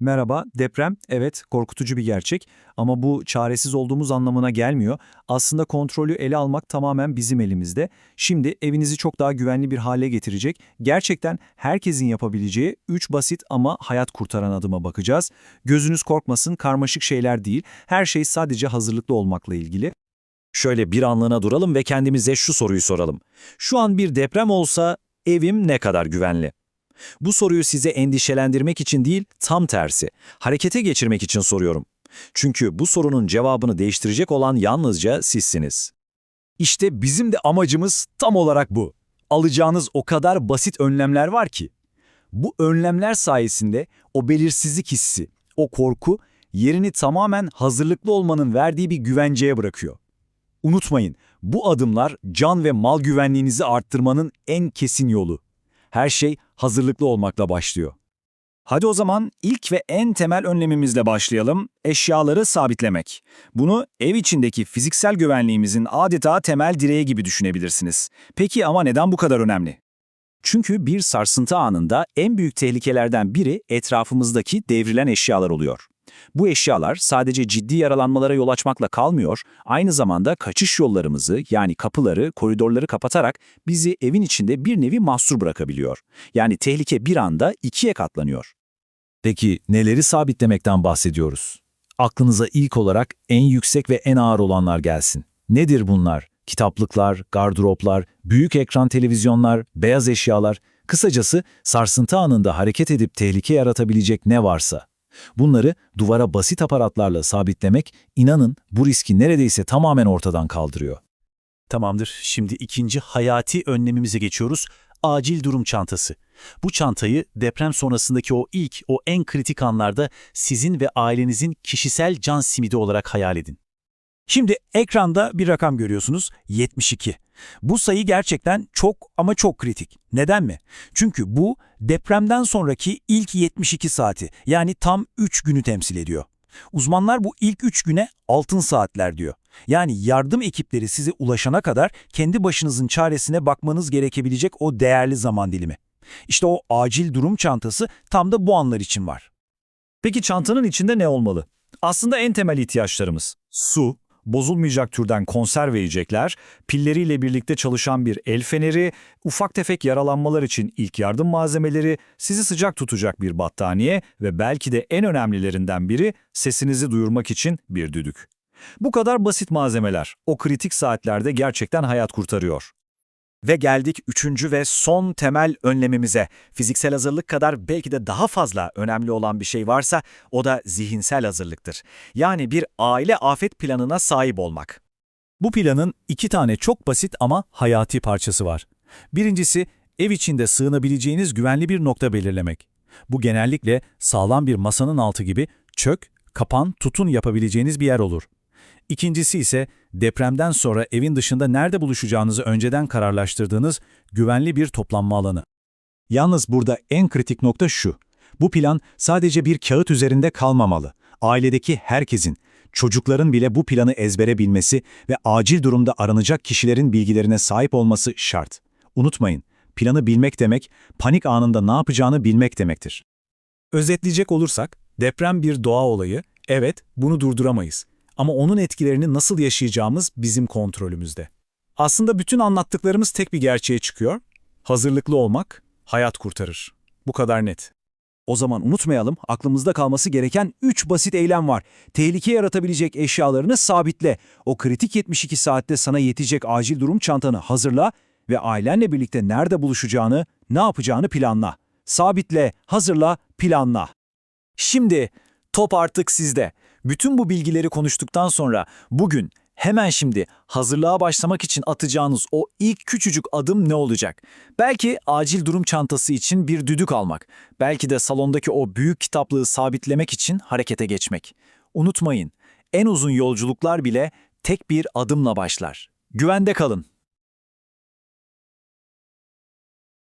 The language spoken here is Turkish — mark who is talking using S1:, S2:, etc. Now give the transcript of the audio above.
S1: Merhaba, deprem evet korkutucu bir gerçek ama bu çaresiz olduğumuz anlamına gelmiyor. Aslında kontrolü ele almak tamamen bizim elimizde. Şimdi evinizi çok daha güvenli bir hale getirecek, gerçekten herkesin yapabileceği 3 basit ama hayat kurtaran adıma bakacağız. Gözünüz korkmasın, karmaşık şeyler değil, her şey sadece hazırlıklı olmakla ilgili.
S2: Şöyle bir anlığına duralım ve kendimize şu soruyu soralım. Şu an bir deprem olsa evim ne kadar güvenli? Bu soruyu size endişelendirmek için değil, tam tersi, harekete geçirmek için soruyorum. Çünkü bu sorunun cevabını değiştirecek olan yalnızca sizsiniz.
S3: İşte bizim de amacımız tam olarak bu. Alacağınız o kadar basit önlemler var ki. Bu önlemler sayesinde o belirsizlik hissi, o korku yerini tamamen hazırlıklı olmanın verdiği bir güvenceye bırakıyor. Unutmayın, bu adımlar can ve mal güvenliğinizi arttırmanın en kesin yolu. Her şey hazırlıklı olmakla başlıyor. Hadi o zaman ilk ve en temel önlemimizle başlayalım, eşyaları sabitlemek. Bunu ev içindeki fiziksel güvenliğimizin adeta temel direği gibi düşünebilirsiniz. Peki ama neden bu kadar önemli? Çünkü bir sarsıntı anında en büyük tehlikelerden biri etrafımızdaki devrilen eşyalar oluyor. Bu eşyalar sadece ciddi yaralanmalara yol açmakla kalmıyor, aynı zamanda kaçış yollarımızı yani kapıları, koridorları kapatarak bizi evin içinde bir nevi mahsur bırakabiliyor. Yani tehlike bir anda ikiye katlanıyor. Peki neleri sabitlemekten bahsediyoruz? Aklınıza ilk olarak en yüksek ve en ağır olanlar gelsin. Nedir bunlar? Kitaplıklar, gardıroplar, büyük ekran televizyonlar, beyaz eşyalar, kısacası sarsıntı anında hareket edip tehlike yaratabilecek ne varsa. Bunları duvara basit aparatlarla sabitlemek, inanın bu riski neredeyse tamamen ortadan kaldırıyor.
S4: Tamamdır. Şimdi ikinci hayati önlemimize geçiyoruz. Acil durum çantası. Bu çantayı deprem sonrasındaki o ilk, o en kritik anlarda sizin ve ailenizin kişisel can simidi olarak hayal edin. Şimdi ekranda bir rakam görüyorsunuz, 72. Bu sayı gerçekten çok ama çok kritik. Neden mi? Çünkü bu depremden sonraki ilk 72 saati yani tam 3 günü temsil ediyor. Uzmanlar bu ilk 3 güne altın saatler diyor. Yani yardım ekipleri size ulaşana kadar kendi başınızın çaresine bakmanız gerekebilecek o değerli zaman dilimi. İşte o acil durum çantası tam da bu anlar için var.
S3: Peki çantanın içinde ne olmalı? Aslında en temel ihtiyaçlarımız. Su, bozulmayacak türden konserve yiyecekler, pilleriyle birlikte çalışan bir el feneri, ufak tefek yaralanmalar için ilk yardım malzemeleri, sizi sıcak tutacak bir battaniye ve belki de en önemlilerinden biri sesinizi duyurmak için bir düdük. Bu kadar basit malzemeler o kritik saatlerde gerçekten hayat kurtarıyor. Ve geldik üçüncü ve son temel önlemimize. Fiziksel hazırlık kadar belki de daha fazla önemli olan bir şey varsa o da zihinsel hazırlıktır. Yani bir aile afet planına sahip olmak. Bu planın iki tane çok basit ama hayati parçası var. Birincisi, ev içinde sığınabileceğiniz güvenli bir nokta belirlemek. Bu genellikle sağlam bir masanın altı gibi çök, kapan, tutun yapabileceğiniz bir yer olur. İkincisi ise depremden sonra evin dışında nerede buluşacağınızı önceden kararlaştırdığınız güvenli bir toplanma alanı. Yalnız burada en kritik nokta şu. Bu plan sadece bir kağıt üzerinde kalmamalı. Ailedeki herkesin, çocukların bile bu planı ezbere bilmesi ve acil durumda aranacak kişilerin bilgilerine sahip olması şart. Unutmayın, planı bilmek demek, panik anında ne yapacağını bilmek demektir. Özetleyecek olursak, deprem bir doğa olayı, evet bunu durduramayız. Ama onun etkilerini nasıl yaşayacağımız bizim kontrolümüzde. Aslında bütün anlattıklarımız tek bir gerçeğe çıkıyor. Hazırlıklı olmak hayat kurtarır. Bu kadar net. O zaman unutmayalım, aklımızda kalması gereken 3 basit eylem var. Tehlike yaratabilecek eşyalarını sabitle. O kritik 72 saatte sana yetecek acil durum çantanı hazırla ve ailenle birlikte nerede buluşacağını, ne yapacağını planla. Sabitle, hazırla, planla. Şimdi top artık sizde. Bütün bu bilgileri konuştuktan sonra bugün hemen şimdi hazırlığa başlamak için atacağınız o ilk küçücük adım ne olacak? Belki acil durum çantası için bir düdük almak, belki de salondaki o büyük kitaplığı sabitlemek için harekete geçmek. Unutmayın, en uzun yolculuklar bile tek bir adımla başlar. Güvende kalın.